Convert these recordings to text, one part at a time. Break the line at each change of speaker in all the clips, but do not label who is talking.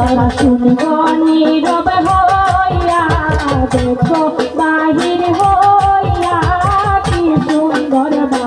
দর্শন নীরব হইয়া দেখো বাহির হইয়া কি সুন্দর বা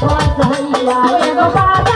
পথ হইয়া এগো বাবা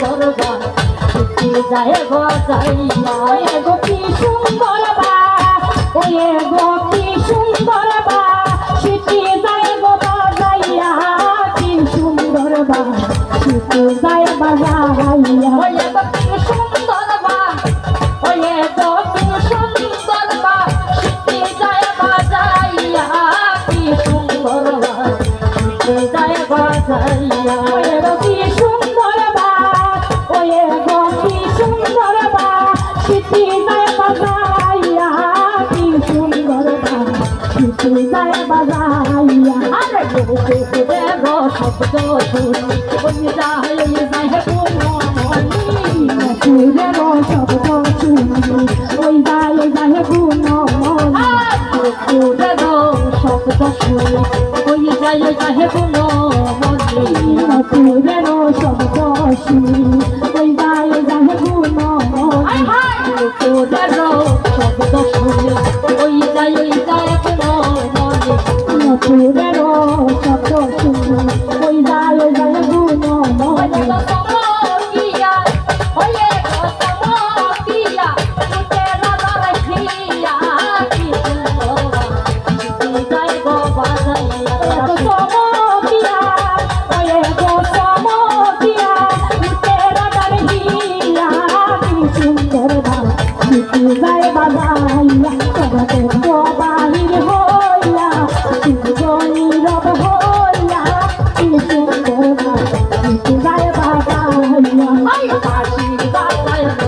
সুন্দরবা ঘুরতে যায় গজাইয়া
এ গো কি সুন্দরবা ও এ গো
কি সুন্দরবা সেটি যায় গজাইয়া কি
সুন্দরবা সেটি যায়
বাজা শব্দ শুনি যায় যায়
সুরের শব্দ শুনি ওই যায় যায়
গুণ
সুরের শব্দ শুনি ওই যায় যায় গুণ
সুরের শব্দ শুনি ওই
যায় যায়
গুণ
সুরের শব্দ শুনি ওই যায় যায়
গুণ
সুরের কত সুন্দর পাখি বাবা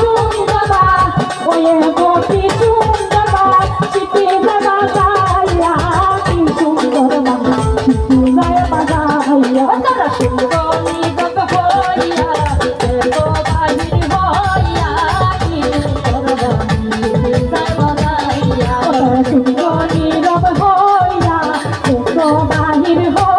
You hold